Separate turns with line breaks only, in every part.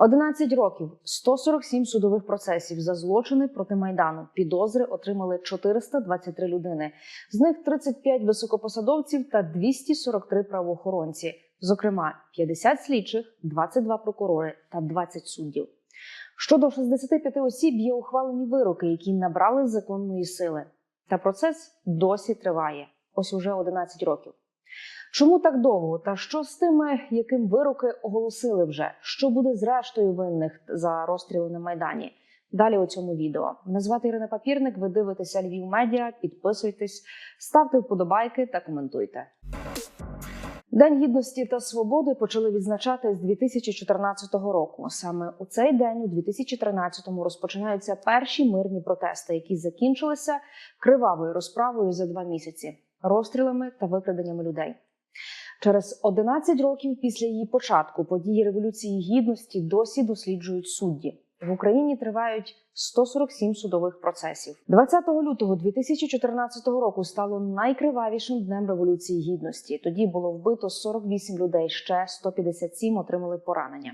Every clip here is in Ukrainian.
11 років, 147 судових процесів за злочини проти майдану. Підозри отримали 423 людини. З них 35 високопосадовців та 243 правоохоронці. Зокрема, 50 слідчих, 22 прокурори та 20 суддів. Щодо 65 осіб є ухвалені вироки, які набрали законної сили. Та процес досі триває. Ось уже 11 років. Чому так довго? Та що з тими, яким вироки оголосили вже? Що буде з рештою винних за розстріли на майдані? Далі у цьому відео. Мене звати Ірина Папірник. Ви дивитеся Львів Медіа. Підписуйтесь, ставте вподобайки та коментуйте. День гідності та свободи почали відзначати з 2014 року. Саме у цей день, у 2013-му, розпочинаються перші мирні протести, які закінчилися кривавою розправою за два місяці, розстрілами та викраденнями людей. Через 11 років після її початку події революції гідності досі досліджують судді. В Україні тривають 147 судових процесів. 20 лютого 2014 року стало найкривавішим днем революції гідності. Тоді було вбито 48 людей, ще 157 отримали поранення.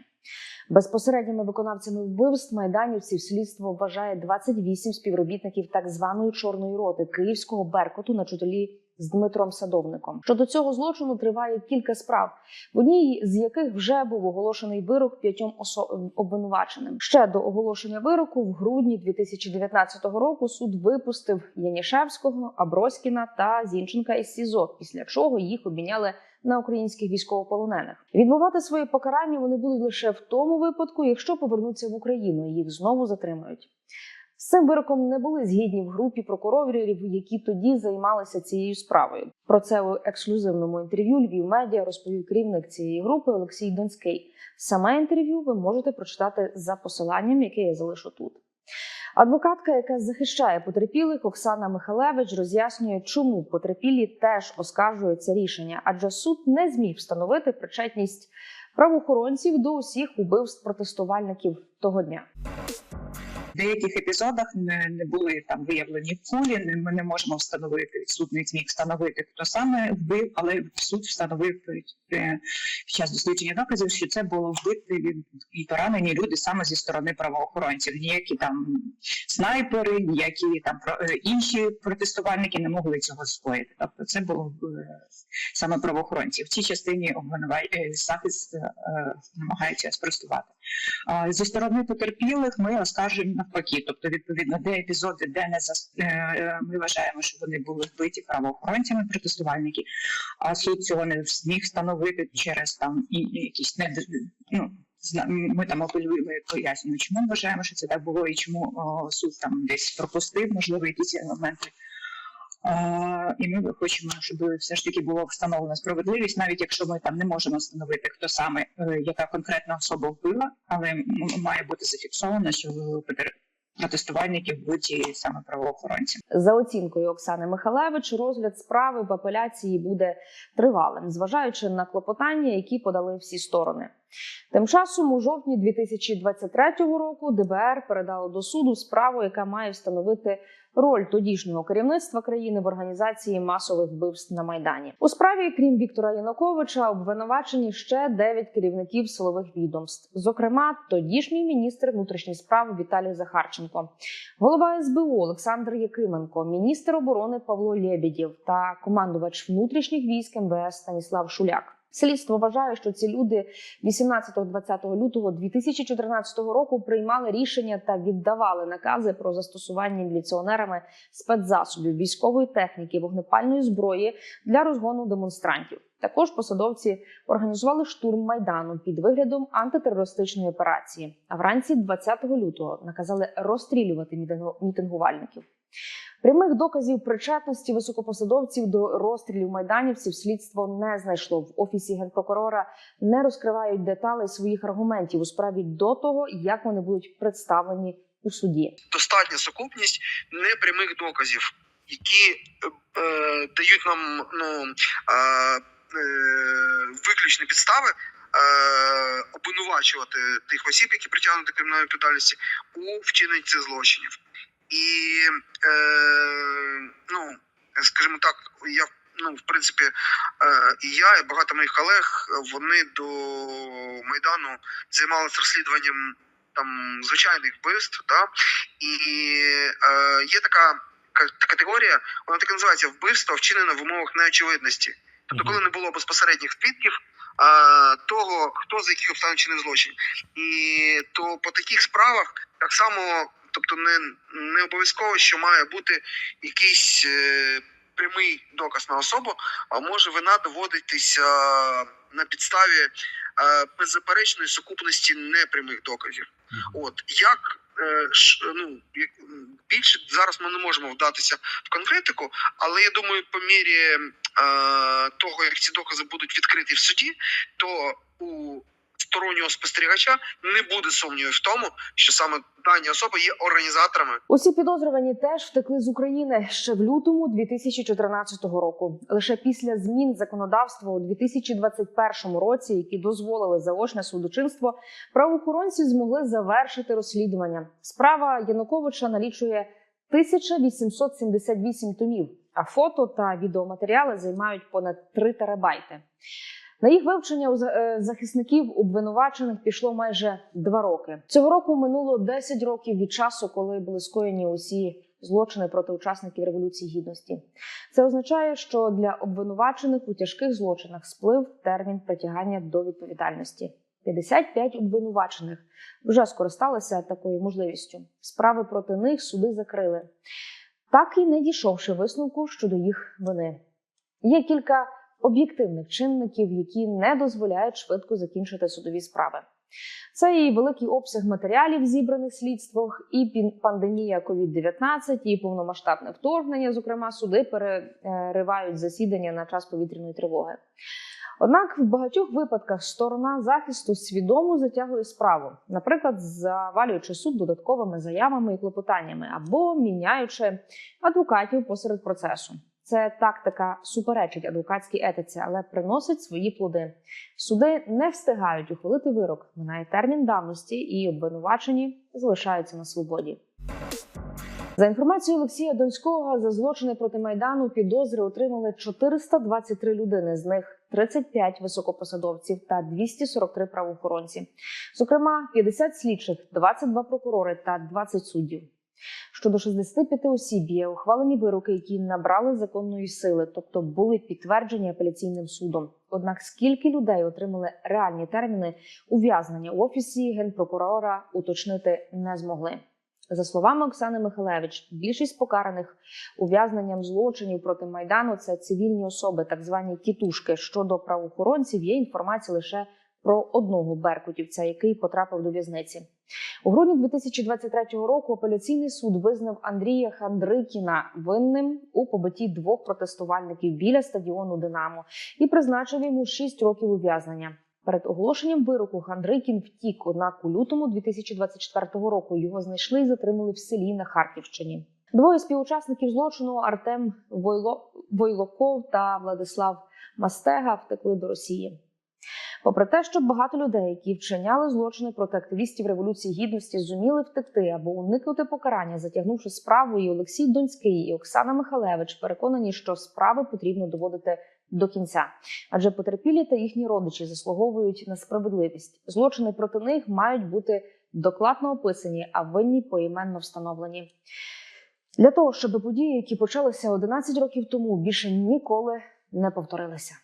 Безпосередніми виконавцями вбивств майданівців слідство вважає 28 співробітників так званої чорної роти київського беркуту на чолі з Дмитром Садовником. Щодо цього злочину триває кілька справ, в одній з яких вже був оголошений вирок п'ятьом осо- обвинуваченим. Ще до оголошення вироку в грудні 2019 року суд випустив Янішевського, Аброськіна та Зінченка із СІЗО, після чого їх обміняли на українських військовополонених. Відбувати своє покарання вони будуть лише в тому випадку, якщо повернуться в Україну, і їх знову затримають. З цим вироком не були згідні в групі прокурорів, які тоді займалися цією справою. Про це у ексклюзивному інтерв'ю Львів Медіа розповів керівник цієї групи Олексій Донський. Саме інтерв'ю ви можете прочитати за посиланням, яке я залишу тут. Адвокатка, яка захищає потерпілих, Оксана Михалевич, роз'яснює, чому потерпілі теж оскаржують це рішення, адже суд не зміг встановити причетність правоохоронців до усіх убивств протестувальників того дня.
Деяких епізодах не, не були там виявлені кулі. Ми не можемо встановити суд не зміг встановити, хто саме вбив, але суд встановив е, під час дослідження доказів, що це було вбиті і поранені люди саме зі сторони правоохоронців. Ніякі там снайпери, ніякі там про- е, інші протестувальники не могли цього скоїти. Тобто, це було е, саме правоохоронці. В цій частині обвинувай захист намагається спростувати. Зі сторони потерпілих ми оскаржуємо навпаки. Тобто, відповідно, де епізоди, де не зас... е, е, ми вважаємо, що вони були вбиті правоохоронцями протестувальники, а суд цього не зміг встановити через там якісь не ну. Ми там апелюємо пояснюємо, чому ми вважаємо, що це так було, і чому суд там десь пропустив, можливо, якісь моменти. І ми хочемо, щоб все ж таки було встановлена справедливість, навіть якщо ми там не можемо встановити, хто саме е, яка конкретна особа вбила, але має бути зафіксовано, що протестувальники вбиті саме правоохоронці.
За оцінкою Оксани Михалевич, розгляд справи в апеляції буде тривалим, зважаючи на клопотання, які подали всі сторони. Тим часом, у жовтні 2023 року, ДБР передало до суду справу, яка має встановити роль тодішнього керівництва країни в організації масових вбивств на майдані. У справі, крім Віктора Януковича, обвинувачені ще дев'ять керівників силових відомств, зокрема, тодішній міністр внутрішніх справ Віталій Захарченко, голова СБУ Олександр Якименко, міністр оборони Павло Лєбєдєв та командувач внутрішніх військ МВС Станіслав Шуляк. Слідство вважає, що ці люди 18-20 лютого 2014 року приймали рішення та віддавали накази про застосування міліціонерами спецзасобів, військової техніки, вогнепальної зброї для розгону демонстрантів. Також посадовці організували штурм майдану під виглядом антитерористичної операції. А вранці 20 лютого наказали розстрілювати мітингу- мітингувальників. Прямих доказів причетності високопосадовців до розстрілів майданівців слідство не знайшло. В офісі генпрокурора не розкривають деталей своїх аргументів у справі до того, як вони будуть представлені у суді.
достатня сукупність непрямих доказів, які е, дають нам ну, е, виключні підстави е, обвинувачувати тих осіб, які притягнуті до кримінальної відповідальності у вчиненні цих злочинів. І, е, ну, скажімо так, я ну, в принципі, е, і я, і багато моїх колег, е, вони до Майдану займалися розслідуванням там звичайних вбивств. Да? І е, є така категорія, вона так і називається вбивство, вчинене в умовах неочевидності. Тобто, коли не було безпосередніх свідків е, того, хто за яких обставин чинив злочин. І то по таких справах так само, тобто не, не обов'язково, що має бути якийсь е, прямий доказ на особу, а може вина доводитися на підставі е, беззаперечної сукупності непрямих доказів. От як ну як, більше зараз ми не можемо вдатися в конкретику, але я думаю, по мірі е, того, як ці докази будуть відкриті в суді, то у стороннього спостерігача не буде сумнівів в тому, що саме дані особи є організаторами
Усі підозрювані теж втекли з України ще в лютому 2014 року. Лише після змін законодавства у 2021 році, які дозволили заочне судочинство, правоохоронці змогли завершити розслідування. Справа Януковича налічує 1878 томів, а фото та відеоматеріали займають понад 3 терабайти. На їх вивчення у е, захисників обвинувачених пішло майже два роки. Цього року минуло 10 років від часу, коли були скоєні усі злочини проти учасників революції гідності. Це означає, що для обвинувачених у тяжких злочинах сплив термін притягання до відповідальності. 55 обвинувачених вже скористалися такою можливістю. Справи проти них суди закрили, так і не дійшовши висновку щодо їх вини. Є кілька об'єктивних чинників, які не дозволяють швидко закінчити судові справи. Це і великий обсяг матеріалів, зібраних слідствах, і пандемія COVID-19, і повномасштабне вторгнення. Зокрема, суди переривають засідання на час повітряної тривоги. Однак в багатьох випадках сторона захисту свідомо затягує справу, наприклад, завалюючи суд додатковими заявами і клопотаннями або міняючи адвокатів посеред процесу. Це тактика суперечить адвокатській етиці, але приносить свої плоди. Суди не встигають ухвалити вирок, минає термін давності, і обвинувачені залишаються на свободі. За інформацією Олексія Донського, за злочини проти майдану підозри отримали 423 людини, з них 35 високопосадовців та 243 правоохоронці. Зокрема, 50 слідчих, 22 прокурори та 20 суддів. Щодо 65 осіб є ухвалені вироки, які набрали законної сили, тобто були підтверджені апеляційним судом. Однак скільки людей отримали реальні терміни ув'язнення у офісі генпрокурора, уточнити не змогли. За словами Оксани Михалевич, більшість покараних ув'язненням злочинів проти майдану це цивільні особи, так звані тітушки. Щодо правоохоронців є інформація лише про одного беркутівця, який потрапив до в'язниці. У грудні 2023 року апеляційний суд визнав Андрія Хандрикіна винним у побитті двох протестувальників біля стадіону Динамо і призначив йому 6 років ув'язнення. Перед оголошенням вироку Хандрикін втік, однак у лютому 2024 року його знайшли і затримали в селі на Харківщині. Двоє співучасників злочину Артем Войло... Войлоков та Владислав Мастега втекли до Росії. Попри те, що багато людей, які вчиняли злочини проти активістів революції гідності, зуміли втекти або уникнути покарання, затягнувши справу, і Олексій Донський і Оксана Михалевич переконані, що справи потрібно доводити до кінця, адже потерпілі та їхні родичі заслуговують на справедливість. Злочини проти них мають бути докладно описані, а винні поіменно встановлені. Для того щоб події, які почалися 11 років тому, більше ніколи не повторилися.